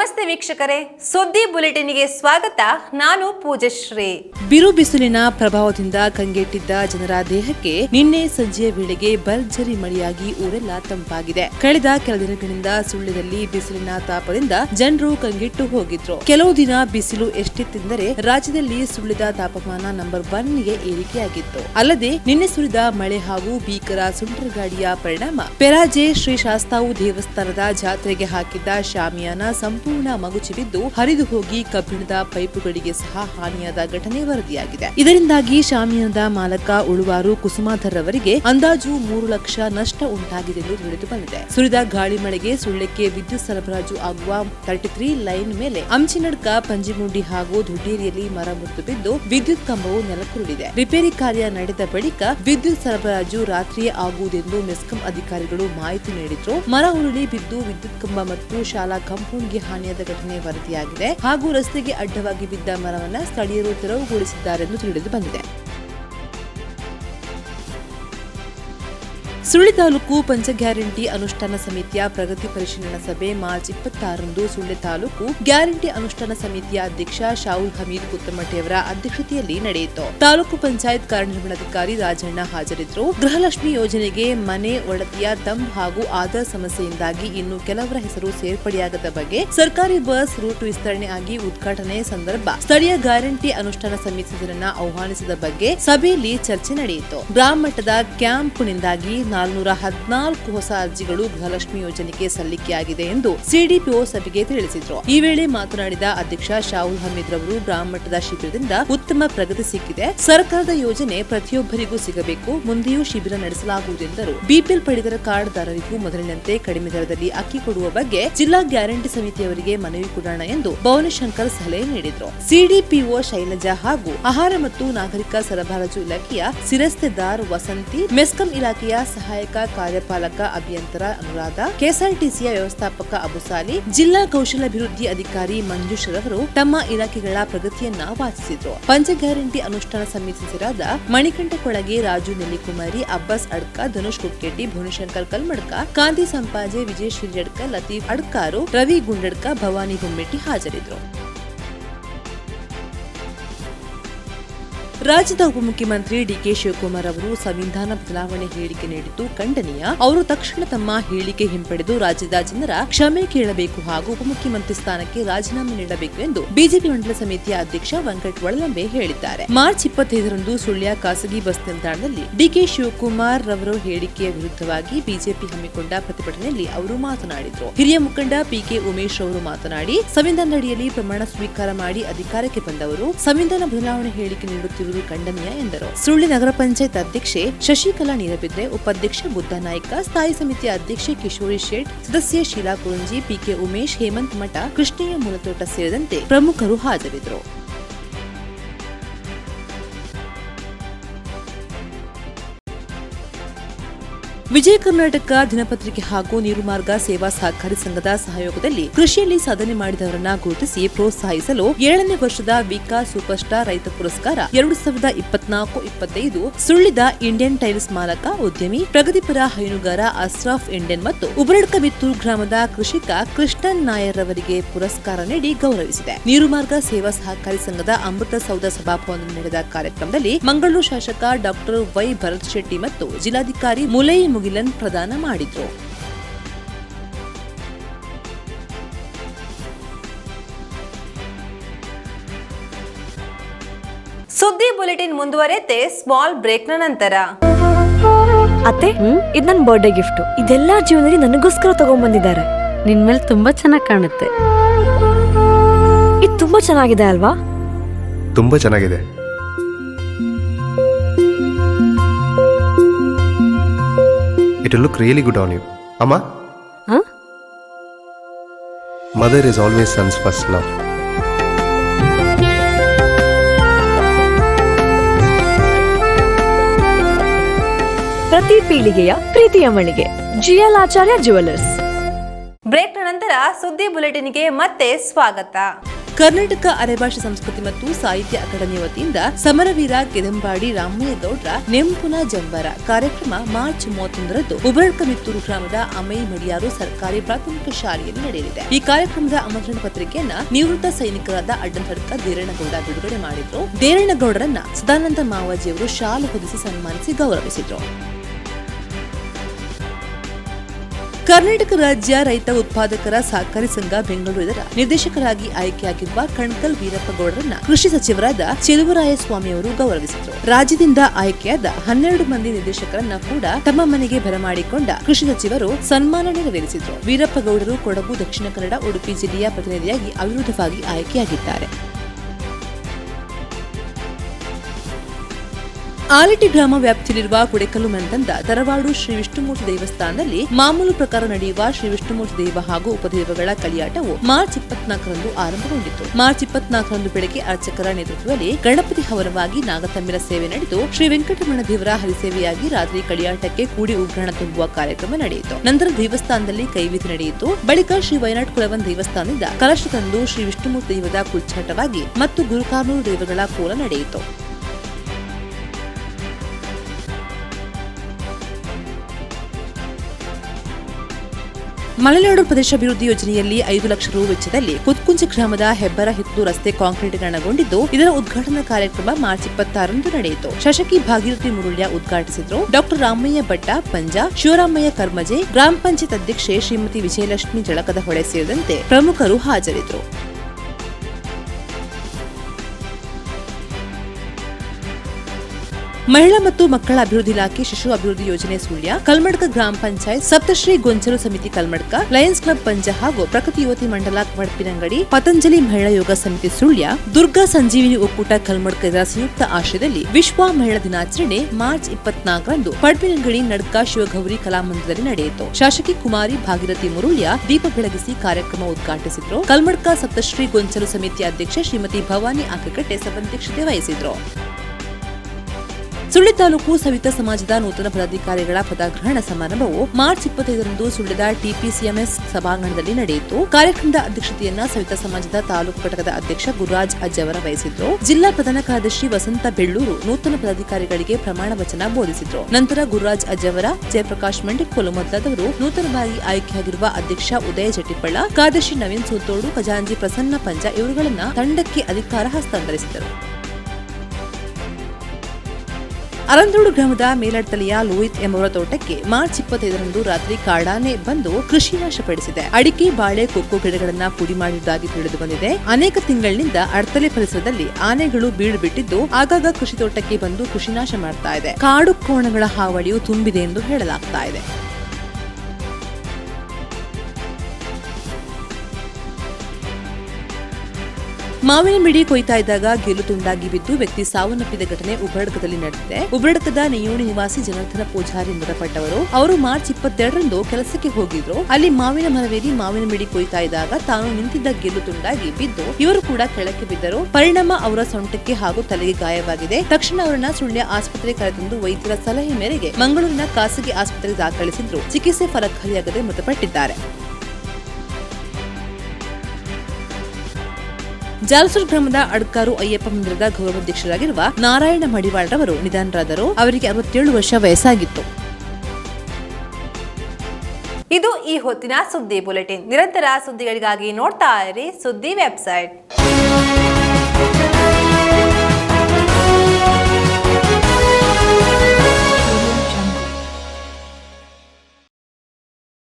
ವೀಕ್ಷಕರೇ. ಸುದ್ದಿ ಬುಲೆಟಿನ್ಗೆ ಸ್ವಾಗತ. ನಾನು ಪೂಜಶ್ರೀ. ಬಿರು ಬಿಸಿಲಿನ ಪ್ರಭಾವದಿಂದ ಕಂಗೆಟ್ಟಿದ್ದ ಜನರ ದೇಹಕ್ಕೆ ನಿನ್ನೆ ಸಂಜೆಯ ವೇಳೆಗೆ ಭರ್ಜರಿ ಮಳೆಯಾಗಿ ಊರೆಲ್ಲ ತಂಪಾಗಿದೆ. ಕಳೆದ ಕೆಲ ದಿನಗಳಿಂದ ಸುಳ್ಳಿನಲ್ಲಿ ಬಿಸಿಲಿನ ತಾಪದಿಂದ ಜನರು ಕಂಗೆಟ್ಟು ಹೋಗಿದ್ರು. ಕೆಲವು ದಿನ ಬಿಸಿಲು ಎಷ್ಟಿತ್ತೆಂದರೆ ರಾಜ್ಯದಲ್ಲಿ ಸುಳ್ಳಿದ ತಾಪಮಾನ ನಂಬರ್ ಒನ್ಗೆ ಏರಿಕೆಯಾಗಿತ್ತು. ಅಲ್ಲದೆ ನಿನ್ನೆ ಸುರಿದ ಮಳೆ ಹಾಗೂ ಭೀಕರ ಸುಂಟರಗಾಡಿಯ ಪರಿಣಾಮ ಪೆರಾಜೆ ಶ್ರೀ ಶಾಸ್ತಾವು ದೇವಸ್ಥಾನದ ಜಾತ್ರೆಗೆ ಹಾಕಿದ್ದ ಶಾಮಿಯಾನ ಸಂಪೂರ್ಣ ಮಗುಚಿ ಬಿದ್ದು ಹರಿದು ಹೋಗಿ ಕಬ್ಬಿಣದ ಪೈಪುಗಳಿಗೆ ಸಹ ಹಾನಿಯಾದ ಘಟನೆ ವರದಿಯಾಗಿದೆ. ಇದರಿಂದಾಗಿ ಶಾಮಿಯಾನದ ಮಾಲಕ ಉಳುವಾರು ಕುಸುಮಾಧರ್ ಅವರಿಗೆ ಅಂದಾಜು ಮೂರು ಲಕ್ಷ ನಷ್ಟ ಉಂಟಾಗಿದೆ ಎಂದು ತಿಳಿದು ಬಂದಿದೆ. ಸುರಿದ ಗಾಳಿ ಮಳೆಗೆ ಸುಳ್ಳಕ್ಕೆ ವಿದ್ಯುತ್ ಸರಬರಾಜು ಆಗುವ ತರ್ಟಿ ತ್ರೀ ಲೈನ್ ಮೇಲೆ ಅಂಚಿನಡ್ಕ, ಪಂಜಿಮುಂಡಿ ಹಾಗೂ ದುಡ್ಡೇರಿಯಲ್ಲಿ ಮರ ಮುರಿದು ಬಿದ್ದು ವಿದ್ಯುತ್ ಕಂಬವು ನೆಲಕ್ಕುರುಳಿದೆ. ರಿಪೇರಿ ಕಾರ್ಯ ನಡೆದ ಬಳಿಕ ವಿದ್ಯುತ್ ಸರಬರಾಜು ರಾತ್ರಿಯೇ ಆಗುವುದೆಂದು ಮೆಸ್ಕಾಂ ಅಧಿಕಾರಿಗಳು ಮಾಹಿತಿ ನೀಡಿದ್ರು. ಮರ ಉರುಳಿ ಬಿದ್ದು ವಿದ್ಯುತ್ ಕಂಬ ಮತ್ತು ಶಾಲಾ ಕಾಂಪೌಂಡ್ಗೆ ಹಾನಿಯಾದ ಘಟನೆ ವರದಿಯಾಗಿದೆ ಹಾಗೂ ರಸ್ತೆಗೆ ಅಡ್ಡವಾಗಿ ಬಿದ್ದ ಮರವನ್ನು ಸ್ಥಳೀಯರು ತೆರವುಗೊಳಿಸಿದ್ದಾರೆಂದು ತಿಳಿದು ಬಂದಿದೆ. ಸುಳ್ಳಿ ತಾಲೂಕು ಪಂಚ ಗ್ಯಾರಂಟಿ ಅನುಷ್ಠಾನ ಸಮಿತಿಯ ಪ್ರಗತಿ ಪರಿಶೀಲನಾ ಸಭೆ ಮಾರ್ಚ್ ಇಪ್ಪತ್ತಾರರಂದು ಸುಳ್ಳಿ ತಾಲೂಕು ಗ್ಯಾರಂಟಿ ಅನುಷ್ಠಾನ ಸಮಿತಿಯ ಅಧ್ಯಕ್ಷ ಶಾವುಲ್ ಹಮೀದ್ ಕುತ್ತಮಟ್ಟಿಯವರ ಅಧ್ಯಕ್ಷತೆಯಲ್ಲಿ ನಡೆಯಿತು. ತಾಲೂಕು ಪಂಚಾಯತ್ ಕಾರ್ಯನಿರ್ವಹಣಾಧಿಕಾರಿ ರಾಜಣ್ಣ ಹಾಜರಿದ್ದರು. ಗೃಹಲಕ್ಷ್ಮಿ ಯೋಜನೆಗೆ ಮನೆ, ಒಡತಿಯ ದಮ್ ಹಾಗೂ ಆಧಾರ್ ಸಮಸ್ಯೆಯಿಂದಾಗಿ ಇನ್ನು ಕೆಲವರ ಹೆಸರು ಸೇರ್ಪಡೆಯಾಗದ ಬಗ್ಗೆ ಸರ್ಕಾರಿ ಬಸ್ ರೂಟ್ ವಿಸ್ತರಣೆ ಆಗಿ ಉದ್ಘಾಟನೆ ಸಂದರ್ಭ. ಸ್ಥಳೀಯ ಗ್ಯಾರಂಟಿ ಅನುಷ್ಠಾನ ಸಮಿತಿ ಸದಸ್ಯರನ್ನ ಆಹ್ವಾನಿಸಿದ ಬಗ್ಗೆ ಸಭೆಯಲ್ಲಿ ಚರ್ಚೆ ನಡೆಯಿತು. ಮಟ್ಟದ ಕ್ಯಾಂಪ್ನಿಂದಾಗಿ ನಾಲ್ನೂರ ಹದಿನಾಲ್ಕು ಹೊಸ ಅರ್ಜಿಗಳು ಗೃಹಲಕ್ಷ್ಮಿ ಯೋಜನೆಗೆ ಸಲ್ಲಿಕೆಯಾಗಿದೆ ಎಂದು ಸಿಡಿಪಿಒ ಸಭೆಗೆ ತಿಳಿಸಿದರು. ಈ ವೇಳೆ ಮಾತನಾಡಿದ ಅಧ್ಯಕ್ಷ ಶಾಹುಲ್ ಹಮೀದ್ ರವರು ಮಟ್ಟದ ಶಿಬಿರದಿಂದ ಉತ್ತಮ ಪ್ರಗತಿ ಸಿಕ್ಕಿದೆ. ಸರ್ಕಾರದ ಯೋಜನೆ ಪ್ರತಿಯೊಬ್ಬರಿಗೂ ಸಿಗಬೇಕು, ಮುಂದೆಯೂ ಶಿಬಿರ ನಡೆಸಲಾಗುವುದು ಎಂದರು. ಬಿಪಿಎಲ್ ಪಡಿತರ ಕಾರ್ಡ್ದಾರರಿಗೂ ಮೊದಲಿನಂತೆ ಕಡಿಮೆ ದರದಲ್ಲಿ ಅಕ್ಕಿ ಕೊಡುವ ಬಗ್ಗೆ ಜಿಲ್ಲಾ ಗ್ಯಾರಂಟಿ ಸಮಿತಿಯವರಿಗೆ ಮನವಿ ಕೊಡೋಣ ಎಂದು ಭುವನೇಶಂಕರ್ ಸಲಹೆ ನೀಡಿದರು. ಸಿಡಿಪಿಒ ಶೈಲಜಾ ಹಾಗೂ ಆಹಾರ ಮತ್ತು ನಾಗರಿಕ ಸರಬರಾಜು ಇಲಾಖೆಯ ಸಿರಸ್ತೆದಾರ್ ವಸಂತಿ, ಮೆಸ್ಕಂ ಇಲಾಖೆಯ ಸಹಾಯಕ ಕಾರ್ಯಪಾಲಕ ಅಭಿಯಂತರ ಅನುರಾಧ, ಕೆಎಸ್ಆರ್ಟಿಸಿಯ ವ್ಯವಸ್ಥಾಪಕ ಅಬುಸಾಲಿ ಜಿಲ್ಲಾ ಕೌಶಲಾಭಿವೃದ್ಧಿ ಅಧಿಕಾರಿ ಮಂಜುಶರವರು ತಮ್ಮ ಇಲಾಖೆಗಳ ಪ್ರಗತಿಯನ್ನ ವಾಚಿಸಿದರು ಪಂಚ ಗ್ಯಾರಂಟಿ ಅನುಷ್ಠಾನ ಸಮಿತಿ ಮಣಿಕಂಠ ಕೊಳಗೆ ರಾಜು ನೆಲ್ಲಿಕುಮಾರಿ, ಅಬ್ಬಾಸ್ ಅಡ್ಕ, ಧನುಷ್ ಕುಕ್ಕೆಟ್ಟಿ ಭುವನಶಂಕರ್ ಕಲ್ಮಡ್ಕ ಕಾಂತಿ ಸಂಪಾಜೆ, ವಿಜಯ್ ಶಿರ್ಜಡ್ಕ, ಲತೀಫ್ ಅಡ್ಕಾರು, ರವಿ ಗುಂಡಡ್ಕ, ಭವಾನಿ ಗುಮ್ಮೆಟ್ಟಿ ಹಾಜರಿದ್ದರು ರಾಜ್ಯದ ಉಪಮುಖ್ಯಮಂತ್ರಿ ಡಿಕೆ ಶಿವಕುಮಾರ್ ಅವರು ಸಂವಿಧಾನ ಬದಲಾವಣೆ ಹೇಳಿಕೆ ನೀಡಿದ್ದು ಖಂಡನೀಯ. ಅವರು ತಕ್ಷಣ ತಮ್ಮ ಹೇಳಿಕೆ ಹಿಂಪಡೆದು ರಾಜ್ಯದ ಜನರ ಕ್ಷಮೆ ಕೇಳಬೇಕು ಹಾಗೂ ಉಪಮುಖ್ಯಮಂತ್ರಿ ಸ್ಥಾನಕ್ಕೆ ರಾಜೀನಾಮೆ ನೀಡಬೇಕು ಎಂದು ಬಿಜೆಪಿ ಮಂಡಲ ಸಮಿತಿಯ ಅಧ್ಯಕ್ಷ ವೆಂಕಟ ಒಳಲಂಬೆ ಹೇಳಿದ್ದಾರೆ. ಮಾರ್ಚ್ ಇಪ್ಪತ್ತೈದರಂದು ಸುಳ್ಯ ಖಾಸಗಿ ಬಸ್ ನಿಲ್ದಾಣದಲ್ಲಿ ಡಿಕೆ ಶಿವಕುಮಾರ್ ರವರು ಹೇಳಿಕೆಯ ವಿರುದ್ಧವಾಗಿ ಬಿಜೆಪಿ ಹಮ್ಮಿಕೊಂಡ ಪ್ರತಿಭಟನೆಯಲ್ಲಿ ಅವರು ಮಾತನಾಡಿದರು. ಹಿರಿಯ ಮುಖಂಡ ಪಿಕೆ ಉಮೇಶ್ ಅವರು ಮಾತನಾಡಿ, ಸಂವಿಧಾನದಡಿಯಲ್ಲಿ ಪ್ರಮಾಣ ಸ್ವೀಕಾರ ಮಾಡಿ ಅಧಿಕಾರಕ್ಕೆ ಬಂದವರು ಸಂವಿಧಾನ ಬದಲಾವಣೆ ಹೇಳಿಕೆ ನೀಡುತ್ತಿರುವುದು ಖಂಡನೀಯ ಎಂದರು. ಸುಳ್ಳಿ ನಗರ ಪಂಚಾಯತ್ ಅಧ್ಯಕ್ಷೆ ಶಶಿಕಲಾ ನೀರಬಿದ್ರೆ ಉಪಾಧ್ಯಕ್ಷ ಬುದ್ಧ ನಾಯ್ಕ, ಸ್ಥಾಯಿ ಸಮಿತಿ ಅಧ್ಯಕ್ಷೆ ಕಿಶೋರಿ ಶೇಟ್, ಸದಸ್ಯ ಶೀಲಾ ಕುರಂಜಿ, ಪಿಕೆ ಉಮೇಶ್, ಹೇಮಂತ್ ಮಠ, ಕೃಷ್ಣಯ್ಯ ಮೂಲತೋಟ ಸೇರಿದಂತೆ ಪ್ರಮುಖರು ಹಾಜರಿದ್ದರು. ವಿಜಯ ಕರ್ನಾಟಕ ದಿನಪತ್ರಿಕೆ ಹಾಗೂ ನೀರುಮಾರ್ಗ ಸೇವಾ ಸಹಕಾರಿ ಸಂಘದ ಸಹಯೋಗದಲ್ಲಿ ಕೃಷಿಯಲ್ಲಿ ಸಾಧನೆ ಮಾಡಿದವರನ್ನ ಗುರುತಿಸಿ ಪ್ರೋತ್ಸಾಹಿಸಲು ಏಳನೇ ವರ್ಷದ ವಿಕಾಸ್ ಸೂಪರ್ ಸ್ಟಾರ್ ರೈತ ಪುರಸ್ಕಾರ ಎರಡು ಸಾವಿರದ ಇಪ್ಪತ್ನಾಲ್ಕು, ಇಪ್ಪತ್ತೈದು ಸುಳ್ಳಿದ ಇಂಡಿಯನ್ ಟೈಲ್ಸ್ ಮಾಲಕ, ಉದ್ಯಮಿ ಪ್ರಗತಿಪರ ಹೈನುಗಾರ ಅಸ್ರಾಫ್ ಇಂಡಿಯನ್ ಮತ್ತು ಉಬರಡ್ಕ ಬಿತ್ತೂರು ಗ್ರಾಮದ ಕೃಷಿಕ ಕೃಷ್ಣನ್ ನಾಯರ್ ಅವರಿಗೆ ಪುರಸ್ಕಾರ ನೀಡಿ ಗೌರವಿಸಿದೆ. ನೀರುಮಾರ್ಗ ಸೇವಾ ಸಹಕಾರಿ ಸಂಘದ ಅಮೃತ ಸೌಧ ಸಭಾಭವನದಲ್ಲಿ ನಡೆದ ಕಾರ್ಯಕ್ರಮದಲ್ಲಿ ಮಂಗಳೂರು ಶಾಸಕ ಡಾಕ್ಟರ್ ವೈ ಭರತ್ ಶೆಟ್ಟಿ ಮತ್ತು ಜಿಲ್ಲಾಧಿಕಾರಿ ಮುಲೈ ಮುಗಿಲನ್ ಪ್ರದಾನ ಮಾಡಿದ್ರು. ಸುದ್ದಿ ಬುಲೆಟಿನ್ ಮುಂದುವರೆತೆ ಸ್ಮಾಲ್ ಬ್ರೇಕ್ನ ನಂತರ. ಅತ್ತೆ ಇದು ನನ್ನ ಬರ್ಡೇ ಗಿಫ್ಟ್ ಇದೆಲ್ಲ ಜೀವನದಲ್ಲಿ ನನಗೋಸ್ಕರ ತಗೊಂಡ್ಬಂದಿದ್ದಾರೆ. ನಿನ್ ಮೇಲೆ ತುಂಬಾ ಚೆನ್ನಾಗಿ ಕಾಣುತ್ತೆ. ಇದು ತುಂಬಾ ಚೆನ್ನಾಗಿದೆ ಅಲ್ವಾ? ತುಂಬಾ ಚೆನ್ನಾಗಿದೆ. It look really good on you ಅಮ್ಮ? Mother is always son's first love ಪ್ರತಿ ಪೀಳಿಗೆಯ ಪ್ರೀತಿಯ ಮಳಿಗೆ. ಜಿಎಲ್ ಆಚಾರ್ಯ ಜುವೆಲ್ಲರ್ಸ್ ಬ್ರೇಕ್ನ ನಂತರ ಸುದ್ದಿ ಬುಲೆಟಿನ್ಗೆ ಮತ್ತೆ ಸ್ವಾಗತ. ಕರ್ನಾಟಕ ಅರೆಭಾಷೆ ಸಂಸ್ಕೃತಿ ಮತ್ತು ಸಾಹಿತ್ಯ ಅಕಾಡೆಮಿ ವತಿಯಿಂದ ಸಮರವೀರ ಕೆದಂಬಾಡಿ ರಾಮಯ್ಯ ಗೌಡ್ರ ನೆಂಪುನ ಜಂಬರ. ಕಾರ್ಯಕ್ರಮ ಮಾರ್ಚ್ ಮೂವತ್ತೊಂದರಂದು ಉಬರಡ್ಕ ಮಿತ್ತೂರು ಗ್ರಾಮದ ಅಮೈ ಮಡಿಯಾರು ಸರ್ಕಾರಿ ಪ್ರಾಥಮಿಕ ಶಾಲೆಯಲ್ಲಿ ನಡೆಯಲಿದೆ. ಈ ಕಾರ್ಯಕ್ರಮದ ಆಮಂತ್ರಣ ಪತ್ರಿಕೆಯನ್ನ ನಿವೃತ್ತ ಸೈನಿಕರಾದ ಅಡ್ಡಂತಡ್ಕ ದೇರಣ್ಣಗೌಡ ಬಿಡುಗಡೆ ಮಾಡಿದ್ರು. ದೇರಣ್ಣಗೌಡರನ್ನ ಸದಾನಂದ ಮಾವಾಜಿಯವರು ಶಾಲು ಹೊದಿಸಿ ಸನ್ಮಾನಿಸಿ ಗೌರವಿಸಿದ್ರು. ಕರ್ನಾಟಕ ರಾಜ್ಯ ರೈತ ಉತ್ಪಾದಕರ ಸಹಕಾರಿ ಸಂಘ ಬೆಂಗಳೂರು ನಿರ್ದೇಶಕರಾಗಿ ಆಯ್ಕೆಯಾಗಿರುವ ಕಣ್ಕಲ್ ವೀರಪ್ಪ ಗೌಡರನ್ನ ಕೃಷಿ ಸಚಿವರಾದ ಚೆಲುವರಾಯ ಸ್ವಾಮಿಯವರು ಗೌರವಿಸಿದರು. ರಾಜ್ಯದಿಂದ ಆಯ್ಕೆಯಾದ ಹನ್ನೆರಡು ಮಂದಿ ನಿರ್ದೇಶಕರನ್ನ ಕೂಡ ತಮ್ಮ ಮನೆಗೆ ಬರಮಾಡಿಕೊಂಡ ಕೃಷಿ ಸಚಿವರು ಸನ್ಮಾನ ನೆರವೇರಿಸಿದರು. ವೀರಪ್ಪಗೌಡರು ಕೊಡಗು, ದಕ್ಷಿಣ ಕನ್ನಡ, ಉಡುಪಿ ಜಿಲ್ಲೆಯ ಪ್ರತಿನಿಧಿಯಾಗಿ ಅವಿರೋಧವಾಗಿ ಆಯ್ಕೆಯಾಗಿದ್ದಾರೆ. ಆಲಟಿ ಗ್ರಾಮ ವ್ಯಾಪ್ತಿಯಲ್ಲಿರುವ ಕುಡೆಕಲ್ಲು ಮಂದಂದ ತರವಾಡು ಶ್ರೀ ವಿಷ್ಣುಮೂರ್ತಿ ದೇವಸ್ಥಾನದಲ್ಲಿ ಮಾಮೂಲು ಪ್ರಕಾರ ನಡೆಯುವ ಶ್ರೀ ವಿಷ್ಣುಮೂರ್ತಿ ದೇವ ಹಾಗೂ ಉಪದೇವಗಳ ಕಲಿಯಾಟವು ಮಾರ್ಚ್ ಇಪ್ಪತ್ನಾಲ್ಕರಂದು ಆರಂಭಗೊಂಡಿತು. ಮಾರ್ಚ್ ಇಪ್ಪತ್ನಾಲ್ಕರಂದು ಬೆಳಗ್ಗೆ ಅರ್ಚಕರ ನೇತೃತ್ವದಲ್ಲಿ ಗಣಪತಿ ಹವನವಾಗಿ ನಾಗತಮ್ಮರ ಸೇವೆ ನಡೆದು ಶ್ರೀ ವೆಂಕಟರಮಣ ದೇವರ ಹರಿಸೇವೆಯಾಗಿ ರಾತ್ರಿ ಕಲಿಯಾಟಕ್ಕೆ ಕೂಡಿ ಉಗ್ರಾಣ ತುಂಬುವ ಕಾರ್ಯಕ್ರಮ ನಡೆಯಿತು. ನಂತರ ದೇವಸ್ಥಾನದಲ್ಲಿ ಕೈವಿಧಿ ನಡೆಯಿತು. ಬಳಿಕ ಶ್ರೀ ವಯನಾಡ್ ಕುಲವನ್ ದೇವಸ್ಥಾನದಿಂದ ಕಲಶ ತಂದು ಶ್ರೀ ವಿಷ್ಣುಮೂರ್ತಿ ದೇವದ ಕುಚ್ಚಾಟವಾಗಿ ಮತ್ತು ಗುರುಕಾನೂರು ದೇವಗಳ ಕೋಲ ನಡೆಯಿತು. ಮಲೆನಾಡು ಪ್ರದೇಶ ಅಭಿವೃದ್ಧಿ ಯೋಜನೆಯಲ್ಲಿ ಐದು ಲಕ್ಷ ರು ವೆಚ್ಚದಲ್ಲಿ ಕುತ್ಕುಂಜಿ ಗ್ರಾಮದ ಹೆಬ್ಬರ ಹಿತ್ತು ರಸ್ತೆ ಕಾಂಕ್ರೀಟೀಕರಣಗೊಂಡಿದ್ದು ಇದರ ಉದ್ಘಾಟನಾ ಕಾರ್ಯಕ್ರಮ ಮಾರ್ಚ್ ಇಪ್ಪತ್ತಾರರಂದು ನಡೆಯಿತು. ಶಶಕಿ ಭಾಗೀರಥಿ ಮುರುಳ್ಯ ಉದ್ಘಾಟಿಸಿದ್ರು ಡಾಕ್ಟರ್ ರಾಮಯ್ಯ ಭಟ್ಟ, ಪಂಜ, ಶಿವರಾಮಯ್ಯ ಕರ್ಮಜೆ, ಗ್ರಾಮ ಪಂಚಾಯತ್ ಅಧ್ಯಕ್ಷೆ ಶ್ರೀಮತಿ ವಿಜಯಲಕ್ಷ್ಮಿ ಜಳಕದ ಹೊಳೆ ಸೇರಿದಂತೆ ಪ್ರಮುಖರು ಹಾಜರಿದ್ದರು. ಮಹಿಳಾ ಮತ್ತು ಮಕ್ಕಳ ಅಭಿವೃದ್ಧಿ ಇಲಾಖೆ ಶಿಶು ಅಭಿವೃದ್ಧಿ ಯೋಜನೆ ಸುಳ್ಯ, ಕಲ್ಮಡ್ಕ ಗ್ರಾಮ ಪಂಚಾಯತ್ ಸಪ್ತಶ್ರೀ ಗೊಂಚಲು ಸಮಿತಿ ಕಲ್ಮಡ್ಕ, ಲಯನ್ಸ್ ಕ್ಲಬ್ ಪಂಜ ಹಾಗೂ ಪ್ರಕೃತಿ ಯುವತಿ ಮಂಡಲ ಮಡಪಿನಂಗಡಿ ಪತಂಜಲಿ ಮಹಿಳಾ ಯೋಗ ಸಮಿತಿ ಸುಳ್ಯ, ದುರ್ಗಾ ಸಂಜೀವಿನಿ ಒಕ್ಕೂಟ ಕಲ್ಮಡ್ಕ ಇದರ ಸಂಯುಕ್ತ ಆಶ್ರಯದಲ್ಲಿ ವಿಶ್ವ ಮಹಿಳಾ ದಿನಾಚರಣೆ ಮಾರ್ಚ್ ಇಪ್ಪತ್ನಾಲ್ಕರಂದು ಪಡ್ಪಿನಂಗಡಿ ನಡ್ಕ ಶಿವಗೌರಿ ಕಲಾಮಂದಿರದಲ್ಲಿ ನಡೆಯಿತು. ಶಾಸಕಿ ಕುಮಾರಿ ಭಾಗೀರಥಿ ಮುರುಳ್ಯ ದೀಪ ಬೆಳಗಿಸಿ ಕಾರ್ಯಕ್ರಮ ಉದ್ಘಾಟಿಸಿದ್ರು. ಕಲ್ಮಡ್ಕ ಸಪ್ತಶ್ರೀ ಗೊಂಚಲು ಸಮಿತಿ ಅಧ್ಯಕ್ಷೆ ಶ್ರೀಮತಿ ಭವಾನಿ ಆಕಕಟ್ಟೆ ಸಭಾಧ್ಯಕ್ಷತೆ ವಹಿಸಿದ್ರು. ಸುಳ್ಯ ತಾಲೂಕು ಸವಿತ ಸಮಾಜದ ನೂತನ ಪದಾಧಿಕಾರಿಗಳ ಪದಗ್ರಹಣ ಸಮಾರಂಭವು ಮಾರ್ಚ್ ಇಪ್ಪತ್ತೈದರಂದು ಸುಳ್ಯದ ಟಿಪಿಸಿಎಂಎಸ್ ಸಭಾಂಗಣದಲ್ಲಿ ನಡೆಯಿತು. ಕಾರ್ಯಕ್ರಮದ ಅಧ್ಯಕ್ಷತೆಯನ್ನ ಸವಿತ ಸಮಾಜದ ತಾಲೂಕು ಘಟಕದ ಅಧ್ಯಕ್ಷ ಗುರುರಾಜ್ ಅಜ್ಜವರ ವಹಿಸಿದ್ರು. ಜಿಲ್ಲಾ ಪ್ರಧಾನ ಕಾರ್ಯದರ್ಶಿ ವಸಂತ ಬೆಳ್ಳೂರು ನೂತನ ಪದಾಧಿಕಾರಿಗಳಿಗೆ ಪ್ರಮಾಣ ವಚನ ಬೋಧಿಸಿದ್ರು. ನಂತರ ಗುರುರಾಜ್ ಅಜ್ಜವರ ಜಯಪ್ರಕಾಶ್ ಮಂಡಿಕೋಲು ಮೊದಲಾದವರು ನೂತನವಾಗಿ ಆಯ್ಕೆಯಾಗಿರುವ ಅಧ್ಯಕ್ಷ ಉದಯ ಜಟ್ಟಿಪ್ಪಳ್ಳ ಕಾರ್ಯದರ್ಶಿ ನವೀನ್ ಸೂತೋಡು ಖಜಾಂಜಿ ಪ್ರಸನ್ನ ಪಂಜ ಇವರುಗಳನ್ನ ತಂಡಕ್ಕೆ ಅಧಿಕಾರ ಹಸ್ತಾಂತರಿಸಿದರು. ಅರಂದೋಡು ಗ್ರಾಮದ ಮೇಲಡ್ತಲೆಯ ಲೋಹಿತ್ ಎಂಬುವರ ತೋಟಕ್ಕೆ ಮಾರ್ಚ್ ಇಪ್ಪತ್ತೈದರಂದು ರಾತ್ರಿ ಕಾಡಾನೆ ಬಂದು ಕೃಷಿ ನಾಶಪಡಿಸಿದೆ. ಅಡಿಕೆ, ಬಾಳೆ, ಕೊಕ್ಕೋ ಗಿಡಗಳನ್ನ ಪುಡಿ ಮಾಡಿರುವುದಾಗಿ ತಿಳಿದು ಬಂದಿದೆ ಅನೇಕ ತಿಂಗಳಿನಿಂದ ಅಡ್ತಲೆ ಪರಿಸರದಲ್ಲಿ ಆನೆಗಳು ಬೀಡು ಬಿಟ್ಟಿದ್ದು ಆಗಾಗ ಕೃಷಿ ತೋಟಕ್ಕೆ ಬಂದು ಕೃಷಿ ನಾಶ ಮಾಡ್ತಾ ಇದೆ. ಕಾಡು ಕೋಣಗಳ ಹಾವಳಿಯು ತುಂಬಿದೆ ಎಂದು ಹೇಳಲಾಗ್ತಾ ಮಾವಿನ ಮಿಡಿ ಕೊಯ್ತಾ ಇದ್ದಾಗ ಗಿಲು ತುಂಡಾಗಿ ಬಿದ್ದು ವ್ಯಕ್ತಿ ಸಾವನ್ನಪ್ಪಿದ ಘಟನೆ ಉಬ್ಬಡಕದಲ್ಲಿ ನಡೆದಿದೆ. ಉಬ್ಬಡಕದ ನಿಯೋಣಿ ನಿವಾಸಿ ಜನಾರ್ದನ ಪೂಜಾರಿ ಮೃತಪಟ್ಟವರು. ಅವರು ಮಾರ್ಚ್ ಇಪ್ಪತ್ತೆರಡರಂದು ಕೆಲಸಕ್ಕೆ ಹೋಗಿದ್ರು. ಅಲ್ಲಿ ಮಾವಿನ ಮರವೇರಿ ಮಾವಿನ ಮಿಡಿ ಕೊಯ್ತಾ ಇದ್ದಾಗ ತಾನು ನಿಂತಿದ್ದ ಗಿಲು ತುಂಡಾಗಿ ಬಿದ್ದು ಇವರು ಕೂಡ ಕೆಳಕ್ಕೆ ಬಿದ್ದರು. ಪರಿಣಾಮ ಅವರ ಸೊಂಟಕ್ಕೆ ಹಾಗೂ ತಲೆಗೆ ಗಾಯವಾಗಿದೆ. ತಕ್ಷಣ ಅವರನ್ನ ಸುಳ್ಯ ಆಸ್ಪತ್ರೆ ಕರೆತಂದು ವೈದ್ಯರ ಸಲಹೆ ಮೇರೆಗೆ ಮಂಗಳೂರಿನ ಖಾಸಗಿ ಆಸ್ಪತ್ರೆಗೆ ದಾಖಲಿಸಿದ್ರು. ಚಿಕಿತ್ಸೆ ಫಲಕಾರಿಯಾಗದೆ ಮೃತಪಟ್ಟಿದ್ದಾರೆ. ಜಾಲಸೂರು ಗ್ರಾಮದ ಅಡ್ಕಾರು ಅಯ್ಯಪ್ಪ ಮಂದಿರದ ಗೌರವಾಧ್ಯಕ್ಷರಾಗಿರುವ ನಾರಾಯಣ ಮಡಿವಾಳ್ರವರು ನಿಧನರಾದರು. ಅವರಿಗೆ ಅರವತ್ತೇಳು ವರ್ಷ ವಯಸ್ಸಾಗಿತ್ತು. ಇದು ಈ ಹೊತ್ತಿನ ಸುದ್ದಿ ಬುಲೆಟಿನ್. ನಿರಂತರ ಸುದ್ದಿಗಳಿಗಾಗಿ ನೋಡ್ತಾ ಇರಿ ಸುದ್ದಿ ವೆಬ್ಸೈಟ್.